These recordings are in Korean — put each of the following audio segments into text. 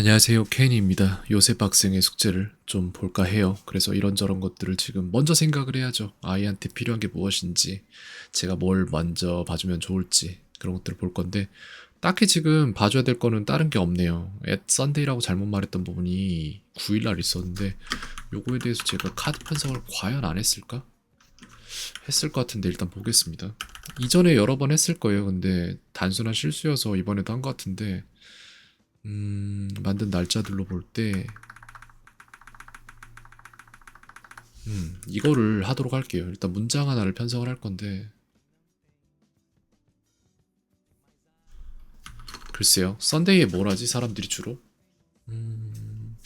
안녕하세요. 케인입니다. 요새 학생의 숙제를 좀 볼까 해요. 그래서 이런저런 것들을 지금 먼저 생각을 해야죠. 아이한테 필요한 게 무엇인지, 제가 뭘 먼저 봐주면 좋을지, 그런 것들을 볼 건데, 딱히 지금 봐줘야 될 거는 다른 게 없네요. 앳 썬데이라고 잘못 말했던 부분이 9일 날 있었는데, 요거에 대해서 제가 카드 편성을 과연 안 했을까? 했을 것 같은데 일단 보겠습니다. 이전에 여러 번 했을 거예요. 근데 단순한 실수여서 이번에도 한 것 같은데, 음, 만든 날짜들로 볼 때, 음, 이거를 하도록 할게요. 일단 문장 하나를 편성을 할 건데, 글쎄요. 썬데이에 뭘 하지? 사람들이 주로? 음,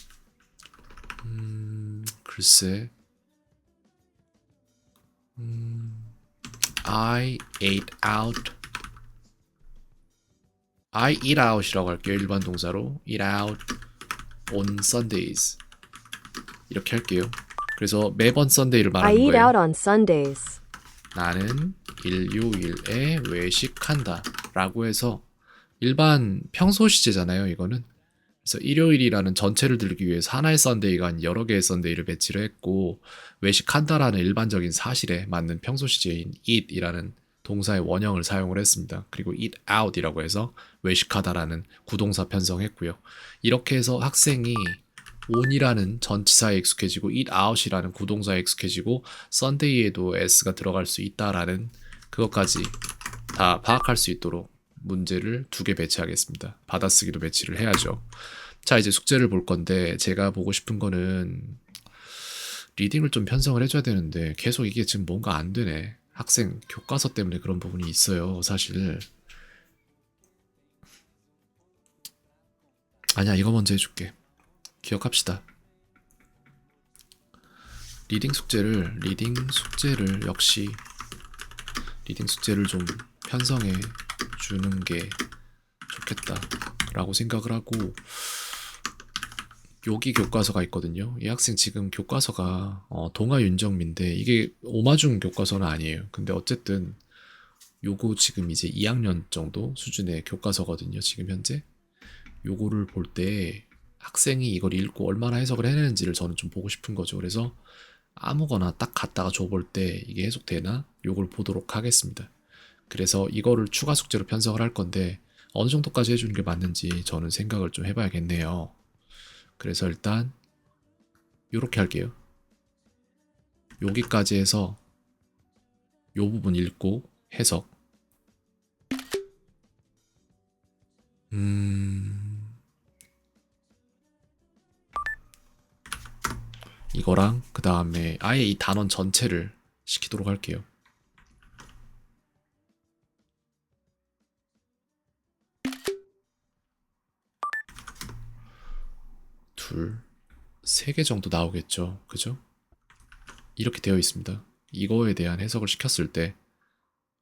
음, 글쎄. 음, I ate out. I eat out이라고 할게요. 일반 동사로. eat out on Sundays. 이렇게 할게요. 그래서 매번 썬데이를 I 말하는 eat 거예요. out on Sundays. 나는 일요일에 외식한다. 라고 해서 일반 평소 시제잖아요, 이거는. 그래서 일요일이라는 전체를 들기 위해서 하나의 썬데이가 아닌 여러 개의 썬데이를 배치를 했고, 외식한다라는 일반적인 사실에 맞는 평소 시제인 eat이라는 동사의 원형을 사용을 했습니다. 그리고 eat out이라고 해서 외식하다라는 구동사 편성했고요. 이렇게 해서 학생이 on이라는 전치사에 익숙해지고 eat out이라는 구동사에 익숙해지고 썬데이에도 s가 들어갈 수 있다라는 그것까지 다 파악할 수 있도록 문제를 두 개 배치하겠습니다. 받아쓰기도 배치를 해야죠. 자, 이제 숙제를 볼 건데 제가 보고 싶은 거는 리딩을 좀 편성을 해줘야 되는데 계속 이게 지금 뭔가 안 되네. 학생 교과서 때문에 그런 부분이 있어요. 사실. 아니야, 이거 먼저 해줄게. 기억합시다. 리딩 숙제를 리딩 숙제를 역시 리딩 숙제를 좀 편성해 주는 게 좋겠다라고 생각을 하고 여기 교과서가 있거든요. 이 학생 지금 교과서가 어, 동아 윤정민데 이게 오마중 교과서는 아니에요. 근데 어쨌든 요거 지금 이제 2학년 정도 수준의 교과서거든요. 지금 현재 요거를 볼 때 학생이 이걸 읽고 얼마나 해석을 해내는지를 저는 좀 보고 싶은 거죠. 그래서 아무거나 딱 갖다가 줘볼 때 이게 해석되나 요걸 보도록 하겠습니다. 그래서 이거를 추가 숙제로 편성을 할 건데 어느 정도까지 해주는 게 맞는지 저는 생각을 좀 해봐야겠네요. 그래서 일단 요렇게 할게요. 여기까지 해서 요 부분 읽고 해석. 음. 이거랑 그 다음에 아예 이 단원 전체를 시키도록 할게요. 둘, 세 개 정도 나오겠죠. 그죠? 이렇게 되어 있습니다. 이거에 대한 해석을 시켰을 때,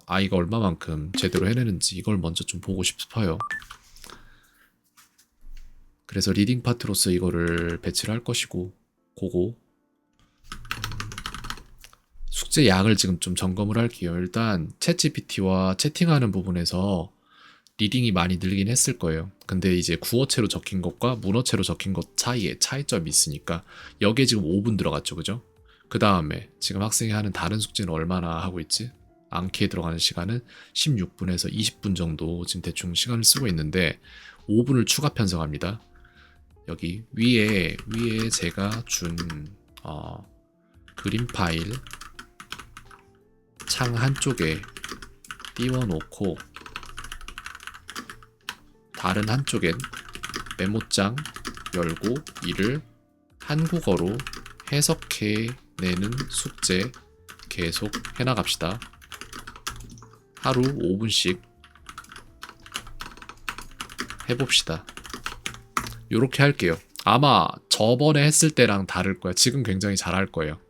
아, 이거 얼마만큼 제대로 해내는지 이걸 먼저 좀 보고 싶어요. 그래서 리딩 파트로서 이거를 배치를 할 것이고, 그거. 숙제 양을 지금 좀 점검을 할게요. 일단, 챗 GPT와 채팅하는 부분에서 리딩이 많이 늘긴 했을 거예요. 근데 이제 구어체로 적힌 것과 문어체로 적힌 것 사이에 차이점이 있으니까 여기에 지금 5분 들어갔죠, 그죠? 그 다음에 지금 학생이 하는 다른 숙제는 얼마나 하고 있지? 암기에 들어가는 시간은 16분에서 20분 정도 지금 대충 시간을 쓰고 있는데 5분을 추가 편성합니다. 여기 위에 위에 제가 준 어, 그림 파일 창 한쪽에 띄워놓고 다른 한쪽엔 메모장 열고 이를 한국어로 해석해 내는 숙제 계속 해나갑시다. 하루 5분씩 해봅시다. 요렇게 할게요. 아마 저번에 했을 때랑 다를 거야. 지금 굉장히 잘할 거예요.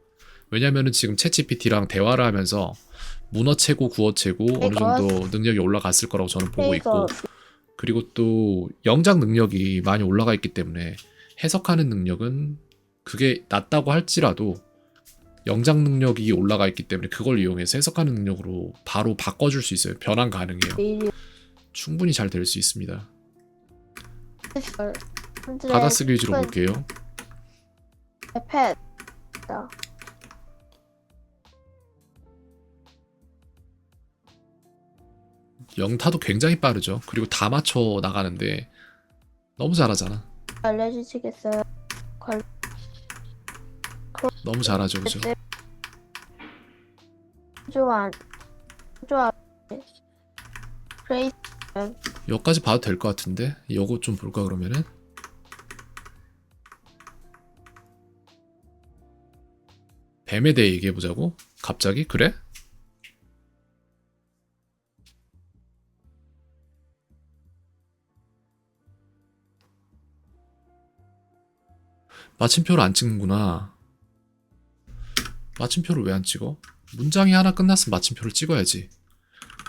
왜냐면은 지금 챗GPT랑 대화를 하면서 문어체고 구어체고 어느 정도 능력이 올라갔을 거라고 저는 보고 있고 그리고 또 영작 능력이 많이 올라가 있기 때문에 해석하는 능력은 그게 낮다고 할지라도 영작 능력이 올라가 있기 때문에 그걸 이용해서 해석하는 능력으로 바로 바꿔줄 수 있어요. 변환 가능해요. 충분히 잘 될 수 있습니다. 받아쓰기 위주로 볼게요. 펫. 영타도 굉장히 빠르죠. 그리고 다 맞춰 나가는데 너무 잘하잖아. 알려주시겠어요? 너무 잘하죠, 그죠? 좋아. 좋아. 그레이 여기까지 봐도 될 것 같은데 요거 좀 볼까 그러면은 뱀에 대해 얘기해 보자고? 갑자기? 그래? 마침표를 안 찍는구나. 마침표를 왜 안 찍어? 문장이 하나 끝났으면 마침표를 찍어야지.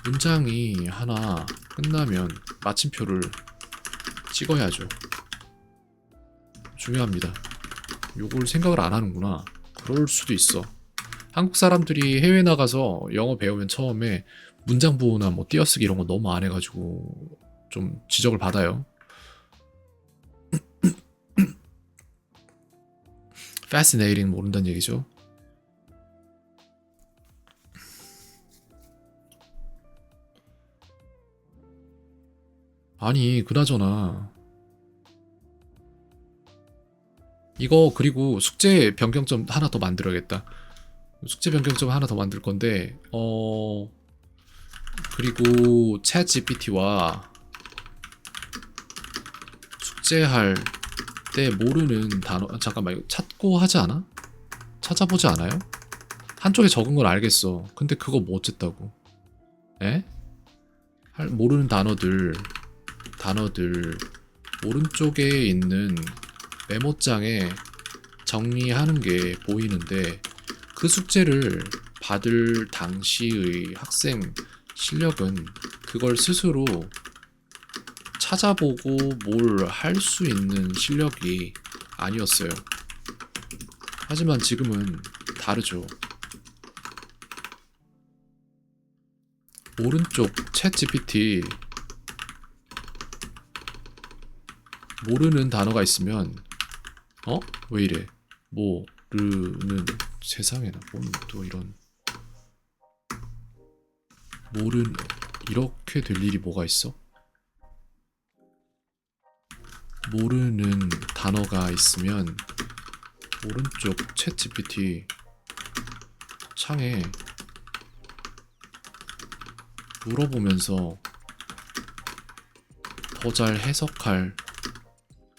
문장이 하나 끝나면 마침표를 찍어야죠. 중요합니다. 요걸 생각을 안 하는구나. 그럴 수도 있어. 한국 사람들이 해외 나가서 영어 배우면 처음에 문장 부호나 뭐 띄어쓰기 이런 거 너무 안 해가지고 좀 지적을 받아요. Fascinating 모른다는 얘기죠. 아니 그나저나 이거 그리고 숙제 변경점 하나 더 만들어야겠다 숙제 변경점 하나 더 만들 건데 어 그리고 챗 GPT와 숙제할 때 모르는 단어 아, 잠깐만 이거 찾고 하지 않아? 찾아보지 않아요? 한쪽에 적은 건 알겠어 근데 그거 뭐 어쨌다고 에? 할- 모르는 단어들 단어들 오른쪽에 있는 메모장에 정리하는 게 보이는데 그 숙제를 받을 당시의 학생 실력은 그걸 스스로 찾아보고 뭘 할 수 있는 실력이 아니었어요. 하지만 지금은 다르죠. 오른쪽 챗 GPT 모르는 단어가 있으면 어? 왜 이래? 모르는 세상에나 뭔또 이런 모르는 이렇게 될 일이 뭐가 있어? 모르는 단어가 있으면 오른쪽 챗 GPT 창에 물어보면서 더 잘 해석할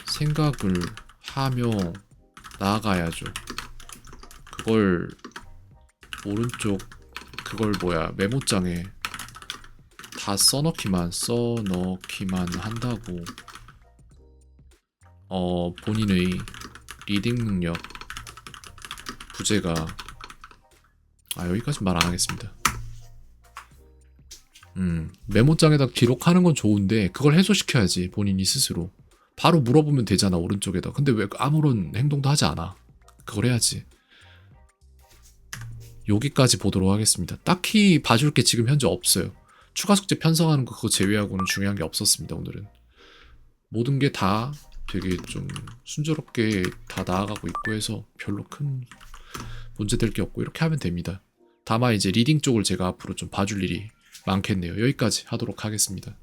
생각을 하며 나아가야죠. 그걸 오른쪽 그걸 뭐야 메모장에 다 써넣기만 써넣기만 한다고 어 본인의 리딩 능력 부재가 아 여기까지 말 안 하겠습니다. 음 메모장에다 기록하는 건 좋은데 그걸 해소시켜야지 본인이 스스로. 바로 물어보면 되잖아 오른쪽에다. 근데 왜 아무런 행동도 하지 않아? 그걸 해야지. 여기까지 보도록 하겠습니다. 딱히 봐줄 게 지금 현재 없어요. 추가 숙제 편성하는 거 그거 제외하고는 중요한 게 없었습니다 오늘은. 모든 게 다 되게 좀 순조롭게 다 나아가고 있고 해서 별로 큰 문제될 게 없고 이렇게 하면 됩니다. 다만 이제 리딩 쪽을 제가 앞으로 좀 봐줄 일이 많겠네요. 여기까지 하도록 하겠습니다